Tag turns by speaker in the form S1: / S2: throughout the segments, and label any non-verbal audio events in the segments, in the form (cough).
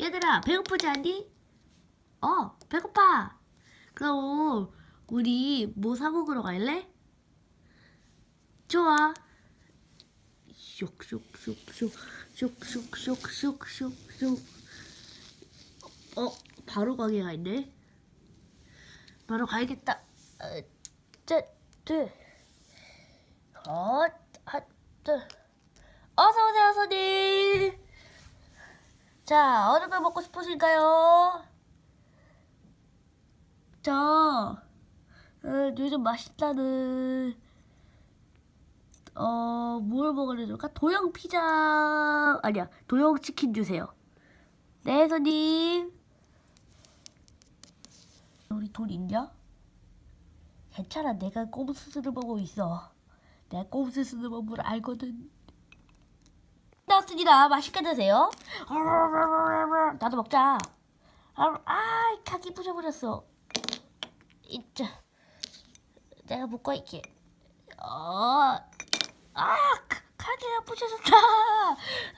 S1: 얘들아, 배고프지 않니? 어, 배고파. 그럼 우리 뭐 사 먹으러 갈래? 좋아. 쇽쇽쇽쇽 쇽쇽쇽쇽쇽 어, 바로 가게가 있네. 바로 가야겠다. 어, 쯔, 쯔. 어, 아, 쯔. 어서 오세요, 손님. 자, 어느 걸 먹고 싶으실까요? 저, 어, 요즘 맛있다는, 어, 뭘 먹어야 될까? 도영 피자, 아니야, 도영 치킨 주세요. 네, 손님. 우리 돈 있냐? 괜찮아, 내가 꼼수 쓰는 법을 있어. 내가 꼼수 쓰는 법을 알거든. 나왔습니다. 맛있게 드세요. 나도 먹자. 아, 카기 부셔버렸어. 이자, 내가 묶어 있게. 어, 아, 카- 카기가 부셔졌다.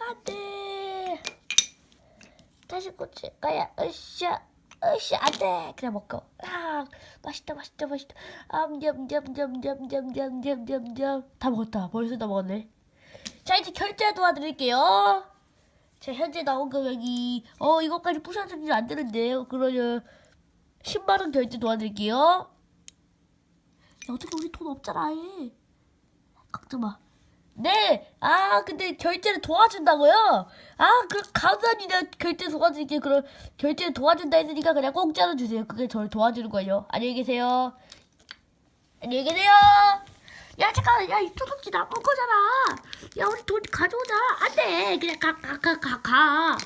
S1: 안돼. 다시 꽂힐 거야. 으쌰, 으쌰, 안돼. 그냥 먹고. 아, 맛있다, 맛있다, 맛있다. 암냠냠냠냠냠냠냠냠냠. 다 먹었다. 벌써 다 먹었네. 자 이제 결제 도와드릴게요. 자 현재 나온 금액이 어 이것까지 부셔주면 안 되는데요. 그러면 10만 원 결제 도와드릴게요. 야 어떻게 우리 돈 없잖아 아예. 걱정 마. 네. 아 근데 결제를 도와준다고요? 아 그럼 감사합니다. 결제 도와드릴게요. 그럼 결제 도와준다 했으니까 그냥 공짜로 주세요. 그게 저를 도와주는 거예요. 안녕히 계세요. 안녕히 계세요. 야 잠깐 야이 도둑지 나쁜 거잖아. 야 우리 돈 가져오자. 안돼. 그냥 가 가 가 가가.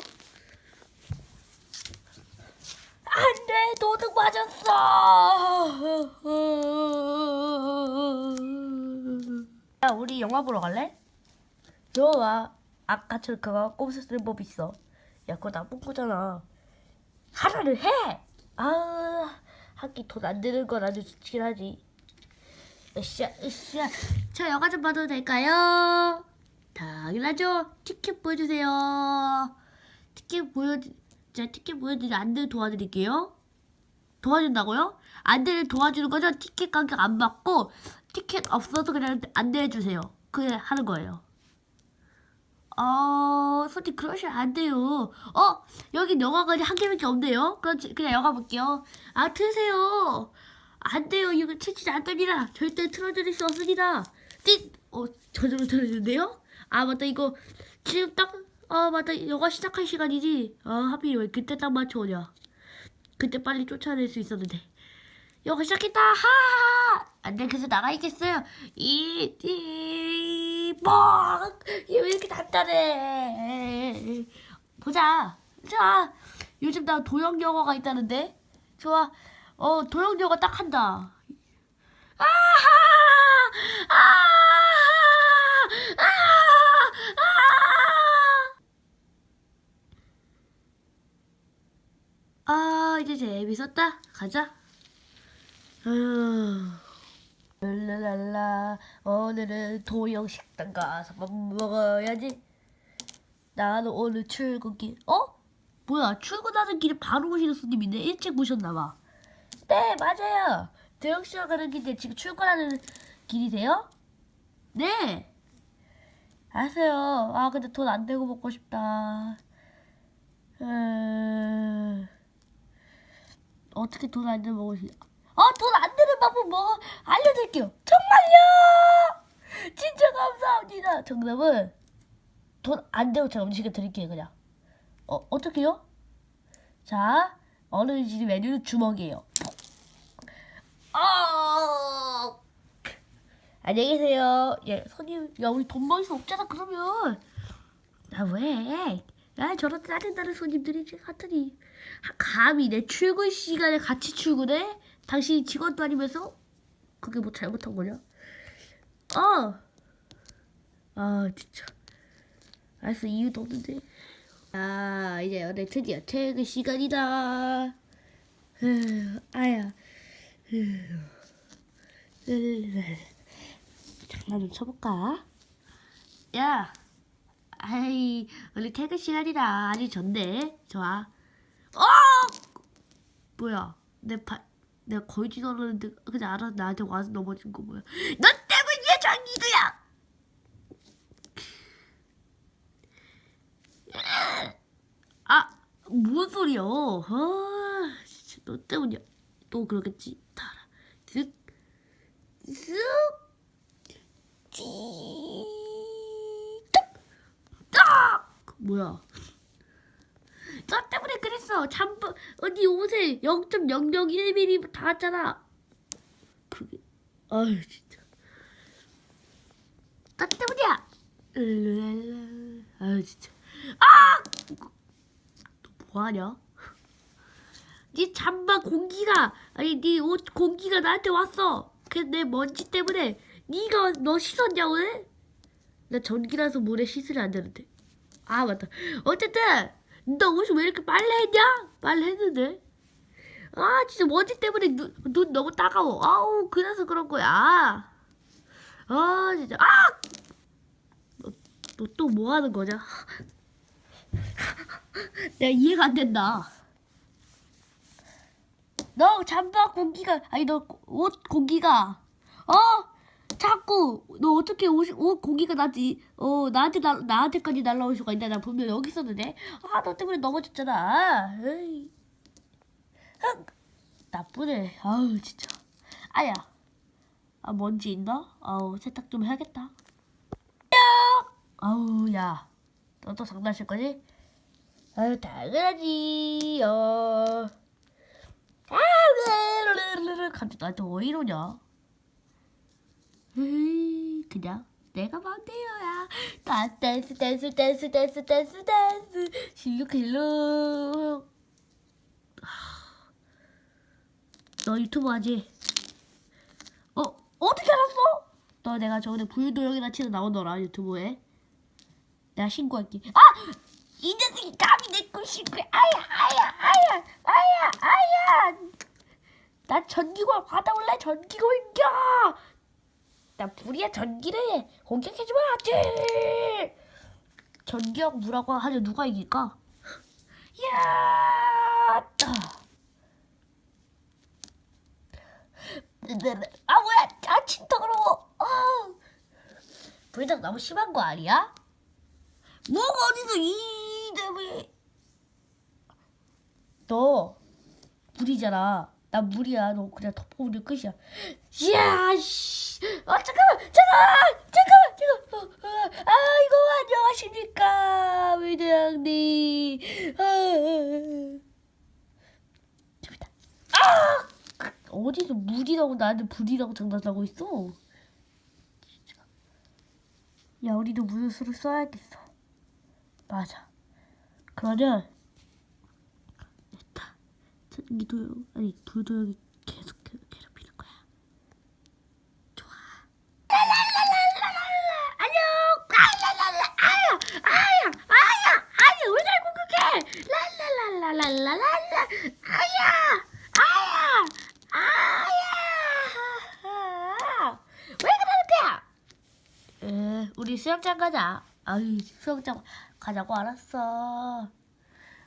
S1: 안돼. 도둑 맞았어. 야 우리 영화 보러 갈래? 좋아. 아까처럼 그거 꼼수 쓰는 법 있어. 야 그거 나쁜 거잖아. 하라를 해! 아 하기 돈 안 드는 건 아주 좋긴 하지 으쌰 으쌰 저 영화 좀 봐도 될까요? 당연하죠 티켓 보여주세요 티켓 보여 자 티켓 보여드리 안들 도와드릴게요 도와준다고요? 안대를 도와주는 거죠? 티켓 가격 안 받고 티켓 없어서 그냥 안대해 주세요 그게 하는 거예요 어, 솔직히 그러시면 안 돼요. 어, 여기 영화관이 한 개밖에 없네요. 그럼 지- 그냥 영화 볼게요. 아, 트세요. 안 돼요. 이거 치지 안 됩니다. 절대 틀어드릴 수 없습니다. 띠! 어, 저절로 틀어주는데요? 아, 맞다. 이거 지금 딱, 아, 맞다. 영화 시작할 시간이지. 아, 하필 왜 그때 딱 맞춰오냐. 그때 빨리 쫓아낼 수 있었는데. 영화 시작했다! 하하하! 안 돼, 그래서 나가 있겠어요. 이, 이, 뻥! 이게 왜 이렇게 단단해? 보자. 자, 요즘 나 도형 영화가 있다는데? 좋아. 어, 영화 딱 한다. 아하! 아! 아! 아! 아, 이제 재밌었다. 가자. 아휴. 랄랄라 오늘은 도영 식당 가서 밥 먹어야지. 나는 오늘 출근길. 어? 뭐야 출근하는 길에 바로 오시는 손님인데 일찍 오셨나봐. 네 맞아요. 씨가 가는 길인데 지금 출근하는 길이세요? 네. 알았어요. 아 근데 돈안 내고 먹고 싶다. 음... 어떻게 돈안 먹을 수 있... 어, 돈안 되는 방법 뭐 알려드릴게요. 정말요? 진짜 감사합니다. 정답은 돈 안 되고 제가 음식을 드릴게요, 그냥. 어, 어떻게요? 자, 어느 집 메뉴는 주먹이에요. 아, 안녕히 계세요. 예, 손님, 야, 우리 돈 벌 수 없잖아, 그러면. 아, 왜? 야, 저런 짜증나는 손님들이 이제 같으니. 하- 감히 내 출근 시간에 같이 출근해? 당신이 직원도 아니면서? 그게 뭐 잘못한 거냐? 어! 아, 진짜. 알았어, 이유도 없는데. 아, 이제 오늘 드디어 퇴근 시간이다. 휴, 아야. 휴. 장난 좀 쳐볼까? 야, 아이, 우리 퇴근 시간이다. 아니, 전데. 좋아. 어! 뭐야. 내 발, 내가 걸지도 않았는데, 그냥 알아서 나한테 와서 넘어진 거 뭐야. 너 때문이야, 장기두야! 아, 뭔 소리야. 아, 진짜 너 때문이야. 또 그러겠지. 다 알아. 쓱, 쓱, 찌, 딱! 뭐야. 너 때문에 그랬어. 잠바, 언니 옷에 0.001mm 닿았잖아. 그게, 아유, 진짜. 너 때문이야. 아유, 진짜. 아! 너 뭐하냐? 네 잠바 공기가 아니 네 옷 공기가 나한테 왔어. 그래서 내 먼지 때문에 네가 너 씻었냐 오늘? 나 전기라서 물에 씻으려 안 되는데. 아 맞다. 어쨌든 너 옷을 왜 이렇게 빨래했냐? 빨래했는데. 아 진짜 먼지 때문에 눈, 눈 너무 따가워. 아우 그래서 그런 거야. 아 진짜 아! 너 또뭐 하는 거냐? (laughs) 내가 이해가 안 된다. 너 잠바 공기가 아니 너 옷 공기가 어? 자꾸 너 어떻게 옷, 옷 공기가 나한테 어 나한테 나, 나한테까지 날라올 수가 있나 나 분명 여기 있었는데. 아 너 때문에 넘어졌잖아. 에이. 흥! 나쁘네. 아우 진짜. 아야. 아 먼지 있나? 아우 세탁 좀 해야겠다. 아우 야. 너 또 장난칠 거지? 아유 당연하지. 어. 아, 갑자기 나한테 왜 이러냐? 에이, 그냥 내가 맘대로야. 다 댄스, 댄스, 댄스, 댄스, 댄스, 댄스. 실룩, 실룩. 하, 너 유튜브 하지? 어, 어떻게 알았어? 너 내가 저번에 불도영이나 치는 나오더라, 유튜브에. 내가 신고할게. 아! 이 녀석이 감히 내걸 신고해. 아야, 아야, 아야, 아야, 아야. 나 전기가 받아올래 전기가 인겨. 나 불이야 전기를 안 돼. 전기하고 물하고 하려 누가 이길까? 야! 따. 아 뭐야? 아 진짜 더러워. 아. 불닭 너무 심한 거 아니야? 뭐가 어디서 이 때문에 너 물이잖아. 나 물이야. 너 그냥 덮어버리면 끝이야. 이야 씨. 아, 잠깐만. 잠깐만. 잠깐만. 잠깐만. 어, 어, 아이고 안녕하십니까 위대장님 아, 아! 어디서 물이라고 나한테 불이라고 장난하고 있어? 야 우리도 무효수를 써야겠어. 맞아. 그러면. 전기도요 아니 불도역이 계속 괴롭히는 거야. 좋아. 랄랄랄랄랄라 안녕. 랄랄랄라 아야 아야 아야 아야 왜 날 공격해? 랄랄랄랄랄랄라 아야 아야 아야 왜 그러는 거야? 에 우리 수영장 가자. 아유 수영장 가자고 알았어.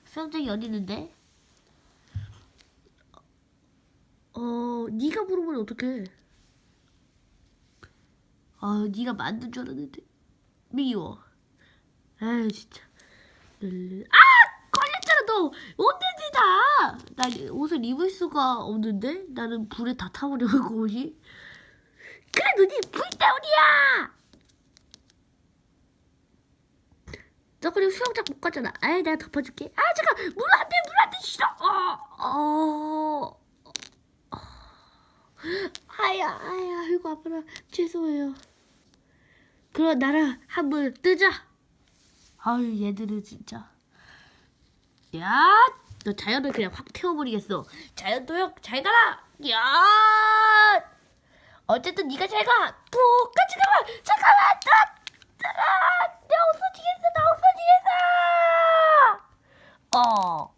S1: 수영장이 어디 있는데? 어, 네가 물어보면 어떡해? 아, 네가 만든 줄 알았는데 미워. 아유 진짜. 아, 걸렸잖아 너. 옷내지 다. 나 옷을 입을 수가 없는데 나는 불에 다 타버려가고 옷이. 그래, 너네 불 때문이야. 너 그리고 수영장 못 가잖아. 아이 내가 덮어줄게. 아 잠깐 물 안 돼 물 안 돼 싫어. 어, 어, 어. 아야 아야 아이고 아파라 죄송해요. 그럼 나랑 한번 뜨자. 아유 얘들은 진짜. 야, 너 자연을 그냥 확 태워버리겠어. 자연 도역 잘 가라. 야, 어쨌든 네가 잘 가. 또 잠깐만 잠깐만. 나, 나, 나 없어지겠어. 나 없어지겠어. 어.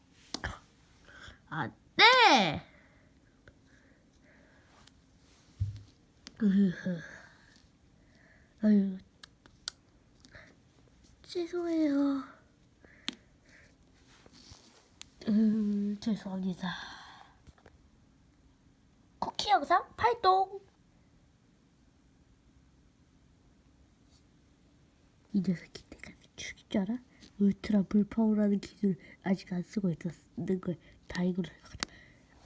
S1: 아, 네. 으흐. 아유. 죄송해요. 음, 죄송합니다. 쿠키 영상 발동. 이 녀석이 내가 죽일 줄 알아? 울트라 물파워라는 기술을 아직 안 쓰고 있는 걸 다행으로 생각하다.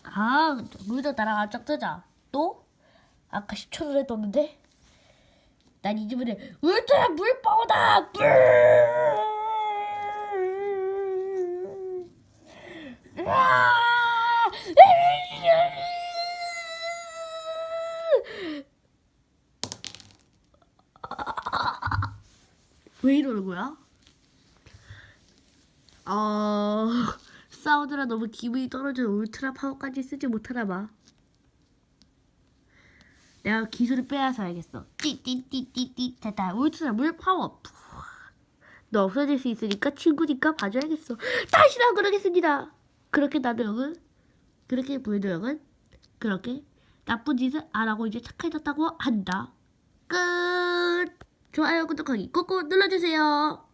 S1: 아, 물도 나랑 안짝 뜨자. 또? 아까 10초 전에 떴는데? 난 이 집에 울트라 물파워다! 물! 으아! 왜 이러는 거야? 어... 싸우느라 너무 기분이 떨어져 울트라 파워까지 쓰지 못하나 봐. 내가 기술을 빼앗아 야겠어. 띠띠띠띠띠 됐다. 울트라 물 파워. 푸. 너 없어질 수 있으니까 친구니까 봐줘야겠어. 다시는 안 그러겠습니다. 그렇게 나도 형은 그렇게 부에도 형은 그렇게 나쁜 짓을 안 하고 이제 착해졌다고 한다. 끝. 좋아요 구독하기 꾹꾹 눌러주세요.